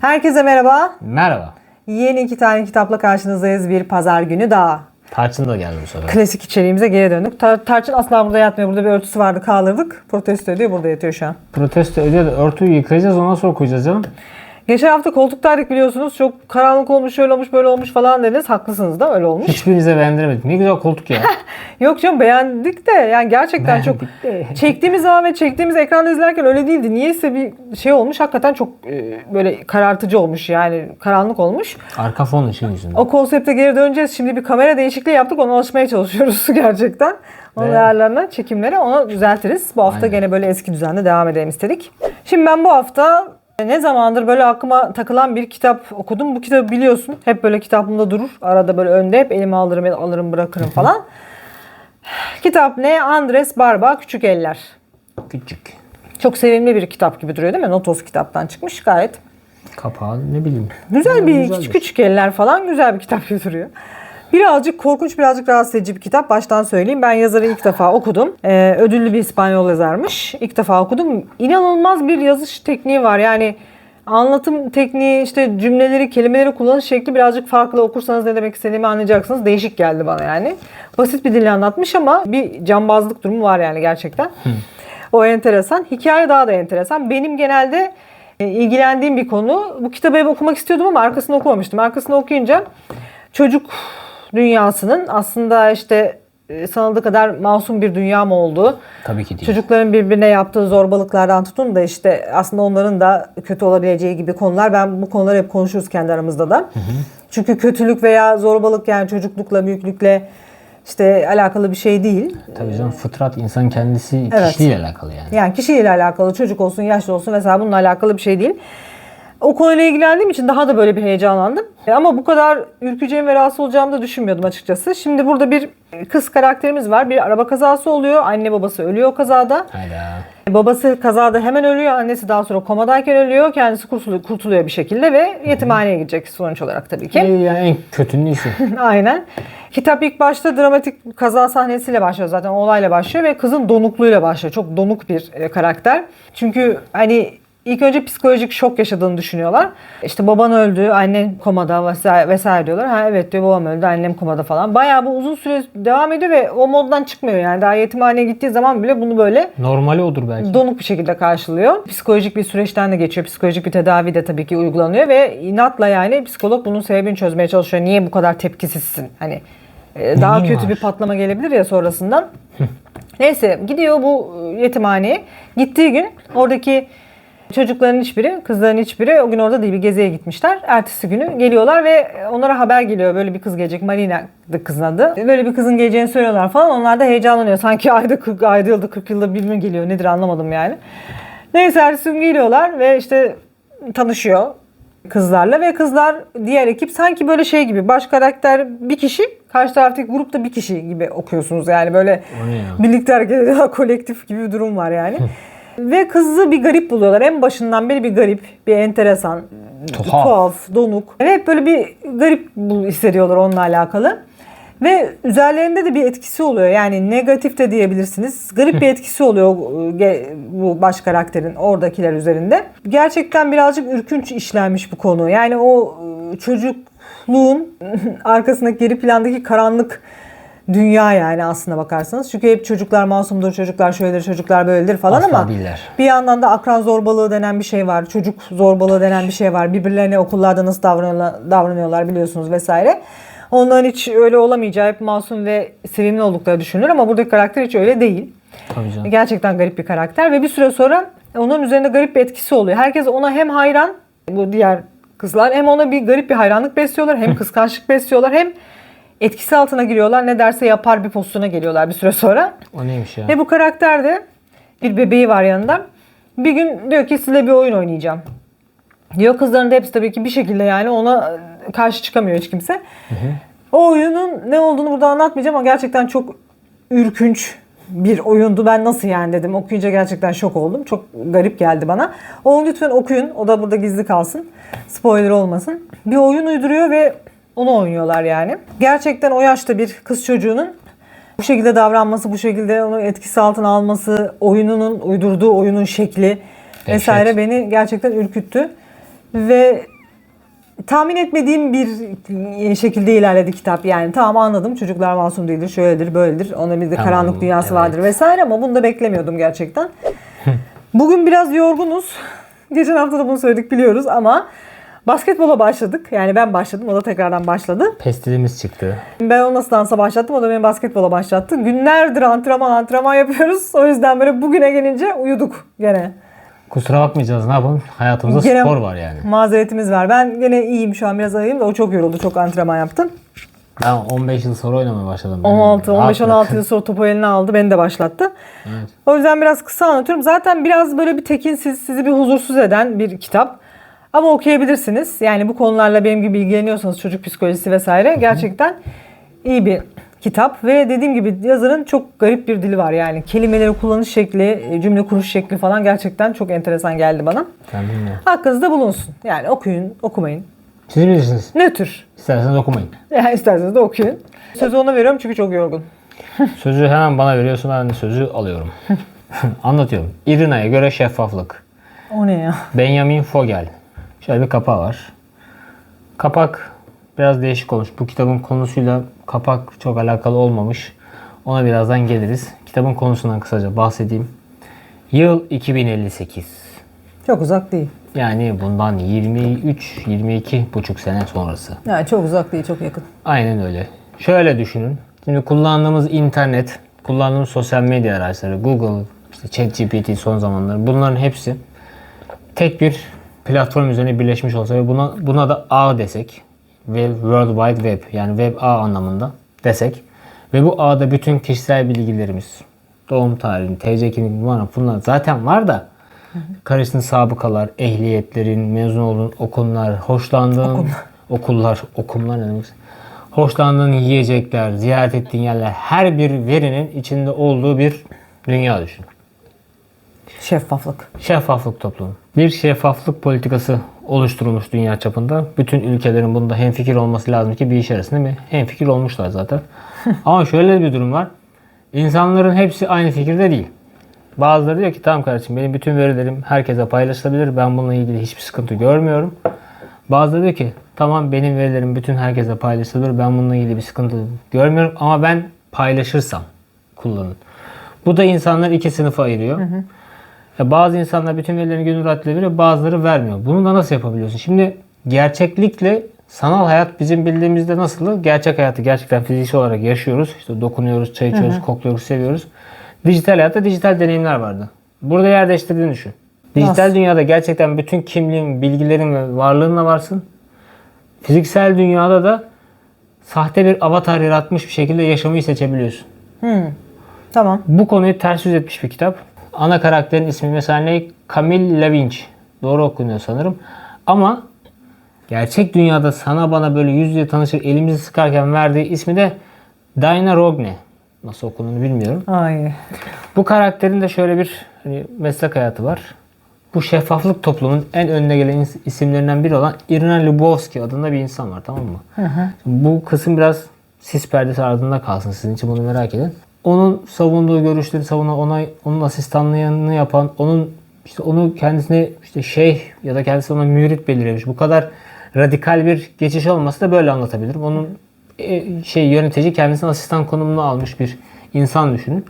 Herkese merhaba. Merhaba. Yeni iki tane kitapla karşınızdayız bir pazar günü daha. Tarçın da geldi bu sefer. Klasik içeriğimize geri döndük. Tar- Tarçın asla burada yatmıyor. Burada bir örtüsü vardı kaldırdık. Protesto ediyor burada yatıyor şu an. Protesto ediyor da örtüyü yıkayacağız ondan sonra koyacağız canım. Geçen hafta koltuktaydık biliyorsunuz. Çok karanlık olmuş, şöyle olmuş, böyle olmuş falan dediniz. Haklısınız da öyle olmuş. Hiçbirinize beğendiremedik. Ne güzel koltuk ya. Yok canım beğendik de yani gerçekten çok de. çektiğimiz zaman ve çektiğimiz ekranda izlerken öyle değildi. Niyeyse bir şey olmuş. Hakikaten çok e, böyle karartıcı olmuş yani karanlık olmuş. Arka fon ışığı yüzünden. O konsepte geri döneceğiz. Şimdi bir kamera değişikliği yaptık. Ona alışmaya çalışıyoruz gerçekten. Onun Evet. ayarlarına, çekimlere onu düzeltiriz. Bu hafta Aynen. gene böyle eski düzende devam edelim istedik. Şimdi ben bu hafta ne zamandır böyle aklıma takılan bir kitap okudum. Bu kitabı biliyorsun. Hep böyle kitabımda durur. Arada böyle önde hep elime alırım, alırım bırakırım falan. Kitap ne? Andres Barba Küçük Eller. Küçük. Çok sevimli bir kitap gibi duruyor değil mi? Notos kitaptan çıkmış gayet. Kapağı ne bileyim. Güzel bir küçük küçük eller falan güzel bir kitap gibi duruyor. Birazcık korkunç, birazcık rahatsız edici bir kitap. Baştan söyleyeyim. Ben yazarı ilk defa okudum. Ee, ödüllü bir İspanyol yazarmış. İlk defa okudum. İnanılmaz bir yazış tekniği var. Yani anlatım tekniği, işte cümleleri, kelimeleri kullanış şekli birazcık farklı. Okursanız ne demek istediğimi anlayacaksınız. Değişik geldi bana yani. Basit bir dille anlatmış ama bir cambazlık durumu var yani gerçekten. O enteresan. Hikaye daha da enteresan. Benim genelde e, ilgilendiğim bir konu. Bu kitabı hep okumak istiyordum ama arkasını okumamıştım. Arkasını okuyunca çocuk dünyasının aslında işte e, sanıldığı kadar masum bir dünya mı olduğu, Tabii ki değil. çocukların birbirine yaptığı zorbalıklardan tutun da işte aslında onların da kötü olabileceği gibi konular. Ben bu konuları hep konuşuruz kendi aramızda da. Çünkü kötülük veya zorbalık yani çocuklukla, büyüklükle işte alakalı bir şey değil. Tabii canım fıtrat insan kendisi Evet. kişiliğiyle alakalı yani. Yani kişiyle alakalı çocuk olsun, yaşlı olsun vesaire bununla alakalı bir şey değil. O konuyla ilgilendiğim için daha da böyle bir heyecanlandım. E, Ama bu kadar ürkeceğim ve rahatsız olacağımı da düşünmüyordum açıkçası. Şimdi burada bir kız karakterimiz var. Bir araba kazası oluyor. Anne babası ölüyor o kazada. Hayda. Babası kazada hemen ölüyor. Annesi daha sonra komadayken ölüyor. Kendisi kurtuluyor, kurtuluyor bir şekilde ve yetimhaneye gidecek sonuç olarak tabii ki. E, yani en kötünün iyisi. Aynen. Kitap ilk başta dramatik kaza sahnesiyle başlıyor zaten. Olayla başlıyor ve kızın donukluğuyla başlıyor. Çok donuk bir e, karakter. Çünkü hani ilk önce psikolojik şok yaşadığını düşünüyorlar. İşte baban öldü, annen komada vesaire, vesaire diyorlar. Ha evet diyor babam öldü, annem komada falan. Bayağı bu uzun süre devam ediyor ve o moddan çıkmıyor yani. Daha yetimhaneye gittiği zaman bile bunu böyle Normali odur belki. donuk bir şekilde karşılıyor. Psikolojik bir süreçten de geçiyor. Psikolojik bir tedavi de tabii ki uygulanıyor ve inatla yani psikolog bunun sebebini çözmeye çalışıyor. Niye bu kadar tepkisizsin? Hani e, daha Neyin kötü var? bir patlama gelebilir ya sonrasından. Neyse gidiyor bu yetimhaneye. Gittiği gün oradaki çocukların hiçbiri, kızların hiçbiri o gün orada değil bir geziye gitmişler. Ertesi günü geliyorlar ve onlara haber geliyor. Böyle bir kız gelecek. Marina'dı kızın adı. Böyle bir kızın geleceğini söylüyorlar falan. Onlar da heyecanlanıyor. Sanki ayda 40, ayda yılda 40 yılda bir mi geliyor nedir anlamadım yani. Neyse ertesi gün geliyorlar ve işte tanışıyor kızlarla ve kızlar diğer ekip sanki böyle şey gibi baş karakter bir kişi karşı taraftaki grupta bir kişi gibi okuyorsunuz yani böyle birlikte hareket eden kolektif gibi bir durum var yani. ve kızı bir garip buluyorlar. En başından beri bir garip, bir enteresan, Tuhaf. donuk. Ve hep böyle bir garip hissediyorlar onunla alakalı. Ve üzerlerinde de bir etkisi oluyor. Yani negatif de diyebilirsiniz. Garip bir etkisi oluyor e, bu baş karakterin oradakiler üzerinde. Gerçekten birazcık ürkünç işlenmiş bu konu. Yani o e, çocukluğun arkasındaki geri plandaki karanlık dünya yani aslına bakarsanız. Çünkü hep çocuklar masumdur, çocuklar şöyledir, çocuklar böyledir falan Asla ama değiller. bir yandan da akran zorbalığı denen bir şey var. Çocuk zorbalığı denen bir şey var. Birbirlerine okullarda nasıl davranıyorlar, davranıyorlar biliyorsunuz vesaire. Onların hiç öyle olamayacağı, hep masum ve sevimli oldukları düşünülür ama buradaki karakter hiç öyle değil. Tabii canım. Gerçekten garip bir karakter ve bir süre sonra onların üzerinde garip bir etkisi oluyor. Herkes ona hem hayran, bu diğer kızlar hem ona bir garip bir hayranlık besliyorlar, hem kıskançlık besliyorlar, hem etkisi altına giriyorlar. Ne derse yapar bir pozisyona geliyorlar bir süre sonra. O neymiş ya? Ve bu karakter de bir bebeği var yanında. Bir gün diyor ki sizinle bir oyun oynayacağım. Diyor kızların da hepsi tabii ki bir şekilde yani ona e, karşı çıkamıyor hiç kimse. O oyunun ne olduğunu burada anlatmayacağım ama gerçekten çok ürkünç bir oyundu. Ben nasıl yani dedim. Okuyunca gerçekten şok oldum. Çok garip geldi bana. Onu lütfen okuyun. O da burada gizli kalsın. Spoiler olmasın. Bir oyun uyduruyor ve onu oynuyorlar yani. Gerçekten o yaşta bir kız çocuğunun bu şekilde davranması, bu şekilde onu etkisi altına alması, oyununun uydurduğu oyunun şekli vesaire beni gerçekten ürküttü. Ve tahmin etmediğim bir şekilde ilerledi kitap. Yani tamam anladım çocuklar masum değildir, şöyledir, böyledir. Onun bir de Tamam, karanlık dünyası evet. vardır vesaire ama bunu da beklemiyordum gerçekten. Bugün biraz yorgunuz. Geçen hafta da bunu söyledik biliyoruz ama basketbola başladık. Yani ben başladım, o da tekrardan başladı. Pestilimiz çıktı. Kusura bakmayacağız ne yapalım? Hayatımızda Gene- spor var yani. Mazeretimiz var. Ben gene iyiyim şu an biraz ayıyım da o çok yoruldu. Çok antrenman yaptım. Ben 15 yıl sonra oynamaya başladım. 16, Yani 15, rahat 16 yıl sonra topu eline aldı. Beni de başlattı. Evet. O yüzden biraz kısa anlatıyorum. Zaten biraz böyle bir tekinsiz, sizi bir huzursuz eden bir kitap. Ama okuyabilirsiniz. Yani bu konularla benim gibi ilgileniyorsanız çocuk psikolojisi vesaire gerçekten iyi bir kitap. Ve dediğim gibi yazarın çok garip bir dili var. Yani kelimeleri kullanış şekli, cümle kuruş şekli falan gerçekten çok enteresan geldi bana. Bilmiyorum. Hakkınızda bulunsun. Yani okuyun, okumayın. Siz bilirsiniz. Ne tür? İsterseniz okumayın. Yani isterseniz de okuyun. Sözü ona veriyorum çünkü çok yorgun. Sözü hemen bana veriyorsun ben de sözü alıyorum. Anlatıyorum. Irina'ya göre şeffaflık. O ne ya? Benjamin Fogel. Şöyle bir kapağı var. Kapak biraz değişik olmuş. Bu kitabın konusuyla kapak çok alakalı olmamış. Ona birazdan geliriz. Kitabın konusundan kısaca bahsedeyim. Yıl 2058. Çok uzak değil. Yani bundan 23-22 buçuk sene sonrası. Yani çok uzak değil, çok yakın. Aynen öyle. Şöyle düşünün. Şimdi kullandığımız internet, kullandığımız sosyal medya araçları, Google, işte ChatGPT son zamanlarda bunların hepsi tek bir platform üzerine birleşmiş olsa ve buna buna da ağ desek ve World Wide Web yani web ağ anlamında desek ve bu ağda bütün kişisel bilgilerimiz, doğum tarihin, TC kimliğin var bunlar zaten var da karışsın sabıkalar, ehliyetlerin, mezun olduğun okullar, hoşlandığın okullar, okullar ne demek? Hoşlandığın yiyecekler, ziyaret ettiğin yerler her bir verinin içinde olduğu bir dünya düşün. Şeffaflık. Şeffaflık toplumu. Bir şeffaflık politikası oluşturulmuş dünya çapında. Bütün ülkelerin bunda hemfikir olması lazım ki bir iş arasında mi? Hemfikir olmuşlar zaten. Ama şöyle bir durum var. İnsanların hepsi aynı fikirde değil. Bazıları diyor ki tamam kardeşim benim bütün verilerim herkese paylaşılabilir. Ben bununla ilgili hiçbir sıkıntı görmüyorum. Bazıları diyor ki tamam benim verilerim bütün herkese paylaşılır. Ben bununla ilgili bir sıkıntı görmüyorum. Ama ben paylaşırsam kullanın. Bu da insanlar iki sınıfa ayırıyor. Ya bazı insanlar bütün verilerini gönül rahatlığıyla veriyor, bazıları vermiyor. Bunu da nasıl yapabiliyorsun? Şimdi gerçeklikle sanal hayat bizim bildiğimizde nasıl? Gerçek hayatı gerçekten fiziksel olarak yaşıyoruz. İşte dokunuyoruz, çay içiyoruz, kokluyoruz, seviyoruz. Dijital hayatta dijital deneyimler vardı. Burada yer değiştirdiğini düşün. Dijital Nasıl? dünyada gerçekten bütün kimliğin, bilgilerin ve varlığınla varsın. Fiziksel dünyada da sahte bir avatar yaratmış bir şekilde yaşamayı seçebiliyorsun. Tamam. Bu konuyu ters yüz etmiş bir kitap. Ana karakterin ismi mesela ne? Camille Lavinch. Doğru okunuyor sanırım. Ama gerçek dünyada sana bana böyle yüz yüze tanışıp elimizi sıkarken verdiği ismi de Dinah Rogne. Nasıl okunduğunu bilmiyorum. Ay. Bu karakterin de şöyle bir hani, meslek hayatı var. Bu şeffaflık toplumunun en önüne gelen is- isimlerinden biri olan Irina Lubovsky adında bir insan var tamam mı? Bu kısım biraz sis perdesi ardında kalsın sizin için bunu merak edin. Onun savunduğu görüşleri savunan, ona, onun asistanlığını yapan, onun işte onu kendisine işte şeyh ya da kendisi ona mürit belirlemiş. Bu kadar radikal bir geçiş olması da böyle anlatabilirim. Onun e, şey yönetici kendisini asistan konumuna almış bir insan düşünün.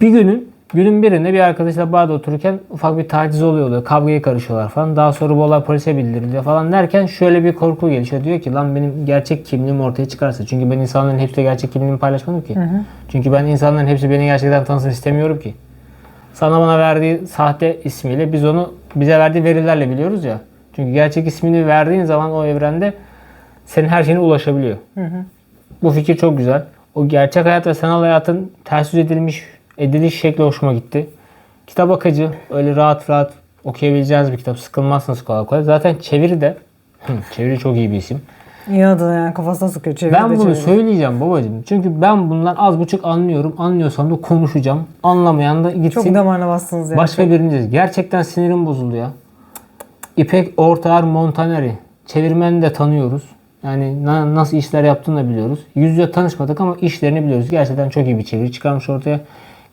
Bir günün günün birinde bir arkadaşla barda otururken ufak bir taciz oluyor oluyor. Kavgaya karışıyorlar falan. Daha sonra bu olay polise bildiriliyor falan derken şöyle bir korku gelişiyor. Diyor ki lan benim gerçek kimliğim ortaya çıkarsa. Çünkü ben insanların hepsiyle gerçek kimliğimi paylaşmadım ki. Çünkü ben insanların hepsi beni gerçekten tanısın istemiyorum ki. Sana bana verdiği sahte ismiyle biz onu bize verdiği verilerle biliyoruz ya. Çünkü gerçek ismini verdiğin zaman o evrende senin her şeyine ulaşabiliyor. Bu fikir çok güzel. O gerçek hayat ve sanal hayatın ters yüz edilmiş ediliş şekli hoşuma gitti. Kitap akıcı. Öyle rahat rahat okuyabileceğiniz bir kitap. Sıkılmazsınız kolay kolay. Zaten çeviri de çeviri çok iyi bir isim. İyi adı yani kafasına sıkıyor. Çeviri Ben bunu çeviri. söyleyeceğim babacığım. Çünkü ben bundan az buçuk anlıyorum. Anlıyorsam da konuşacağım. Anlamayan da gitsin. Çok damarına bastınız yani. Başka birini izlesin. Gerçekten sinirim bozuldu ya. İpek Ortağar Montanari. Çevirmeni de tanıyoruz. Yani na- nasıl işler yaptığını da biliyoruz. Yüz yüze tanışmadık ama işlerini biliyoruz. Gerçekten çok iyi bir çeviri çıkarmış ortaya.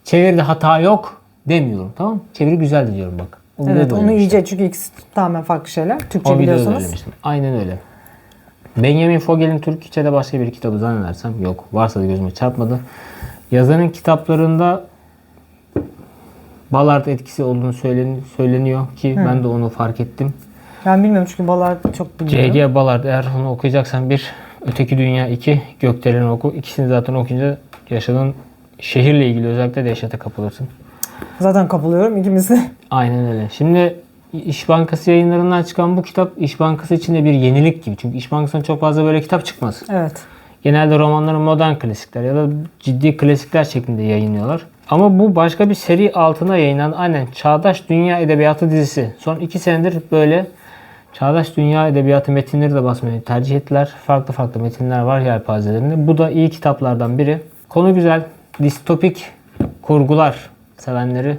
Çeviride hata yok demiyorum tamam mı? Çeviri güzel diyorum bak. O videoda Evet onu iyice çünkü ikisi tamamen farklı şeyler. Türkçe O videoda biliyorsanız. söylemiştim. Aynen öyle. Benjamin Fogel'in Türkçe'de başka bir kitabı zannedersem yok. Varsa da gözüme çarpmadı. Yazarın kitaplarında Ballard etkisi olduğunu söylen- söyleniyor ki ben de onu fark ettim. Ben bilmiyorum çünkü balar çok bilmiyorum. C.G. Ballard eğer onu okuyacaksan bir Öteki Dünya 2 Gökdelen oku. İkisini zaten okuyunca yaşadığın şehirle ilgili özellikle dehşete kapılırsın. Zaten kapılıyorum ikimizi. Aynen öyle. Şimdi İş Bankası yayınlarından çıkan bu kitap İş Bankası için de bir yenilik gibi. Çünkü İş Bankası'ndan çok fazla böyle kitap çıkmaz. evet. Genelde romanları modern klasikler ya da ciddi klasikler şeklinde yayınlıyorlar. Ama bu başka bir seri altına yayınlanan aynen Çağdaş Dünya Edebiyatı dizisi. Son iki senedir böyle Çağdaş Dünya Edebiyatı metinleri de basmayı tercih ettiler. Farklı farklı metinler var yelpazelerinde. Bu da iyi kitaplardan biri. Konu güzel. Distopik kurgular sevenleri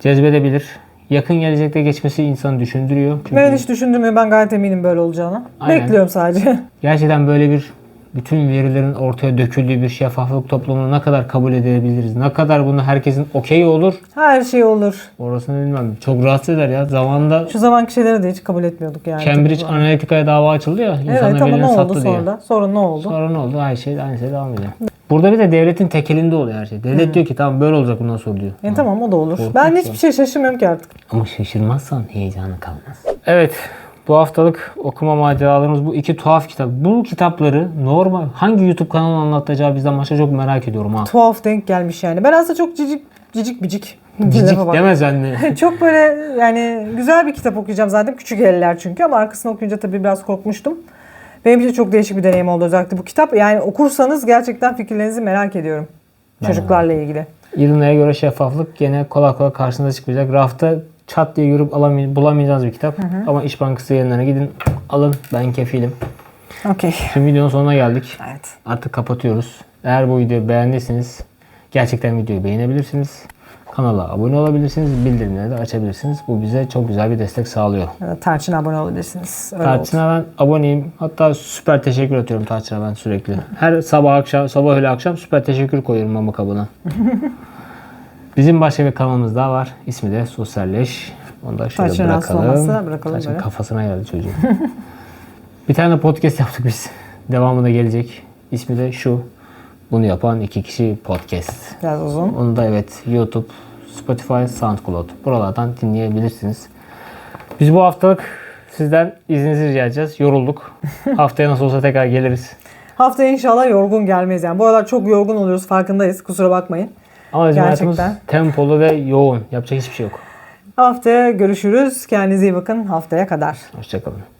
cezbedebilir. Yakın gelecekte geçmesi insanı düşündürüyor. Çünkü Ben hiç düşündüm ben gayet eminim böyle olacağına. Aynen. Bekliyorum sadece. gerçekten böyle bir bütün verilerin ortaya döküldüğü bir şeffaflık toplumunu ne kadar kabul edebiliriz? Ne kadar bunu herkesin okey olur? Her şey olur. Orasını bilmem. Çok rahatsız eder ya. Zamanında Şu zamanki şeyleri de hiç kabul etmiyorduk yani. Cambridge. Analytica'ya dava açıldı ya. Evet insanlar ama ne verilerini oldu sattı diye. sonra? Sonra ne oldu? Sonra ne oldu? Aynı şey, aynı şey devam ediyor. Burada bir de devletin tekelinde oluyor her şey. Devlet diyor ki tamam böyle olacak bundan sonra diyor. E, tamam o da olur. Korkunç ben ya. hiçbir şey şaşırmıyorum ki artık. Ama şaşırmazsan heyecanı kalmaz. Evet. Bu haftalık okuma maceralarımız bu iki tuhaf kitap. Bu kitapları normal hangi YouTube kanalının anlatacağı bizden başka çok merak ediyorum ha. Tuhaf denk gelmiş yani. Ben aslında çok cicik cicik bicik. Cicik Lafa bak. demez anne. Çok böyle yani güzel bir kitap okuyacağım zaten. Küçük eller çünkü ama arkasını okuyunca tabii biraz korkmuştum. Benim için çok değişik bir deneyim oldu özellikle bu kitap. Yani okursanız gerçekten fikirlerinizi merak ediyorum. Çocuklarla ilgili. İrna'ya göre şeffaflık gene kolay kolay karşınıza çıkmayacak. Rafta çat diye görüp alamay- bulamayacağınız bir kitap. Ama İş Bankası yayınlarına gidin alın ben kefilim. Okey. Şimdi videonun sonuna geldik. Evet. Artık kapatıyoruz. Eğer bu videoyu beğendiyseniz gerçekten videoyu beğenebilirsiniz. Kanala abone olabilirsiniz. Bildirimleri de açabilirsiniz. Bu bize çok güzel bir destek sağlıyor. Da Tarçın'a abone olabilirsiniz. Öyle oldu. Tarçın'a ben aboneyim. Hatta süper teşekkür atıyorum Tarçın'a ben sürekli. Her sabah akşam, sabah öyle akşam süper teşekkür koyuyorum mama kabına. Bizim başka bir kanalımız daha var. İsmi de Sosyalleş. Onu da şöyle Tarçın bırakalım. bırakalım Tarçın böyle. kafasına geldi çocuğun. bir tane podcast yaptık biz. Devamı da gelecek. İsmi de şu. Bunu yapan iki kişi podcast. Biraz uzun. Onu da evet YouTube, Spotify, SoundCloud. Buralardan dinleyebilirsiniz. Biz bu haftalık sizden izninizi rica edeceğiz. Yorulduk. Haftaya nasıl olsa tekrar geliriz. Haftaya inşallah yorgun gelmeyiz yani. Bu aralar çok yorgun oluyoruz farkındayız. Kusura bakmayın. Ama bizim hayatımız Gerçekten. tempolu ve yoğun. Yapacak hiçbir şey yok. Haftaya görüşürüz. Kendinize iyi bakın. Haftaya kadar. Hoşçakalın.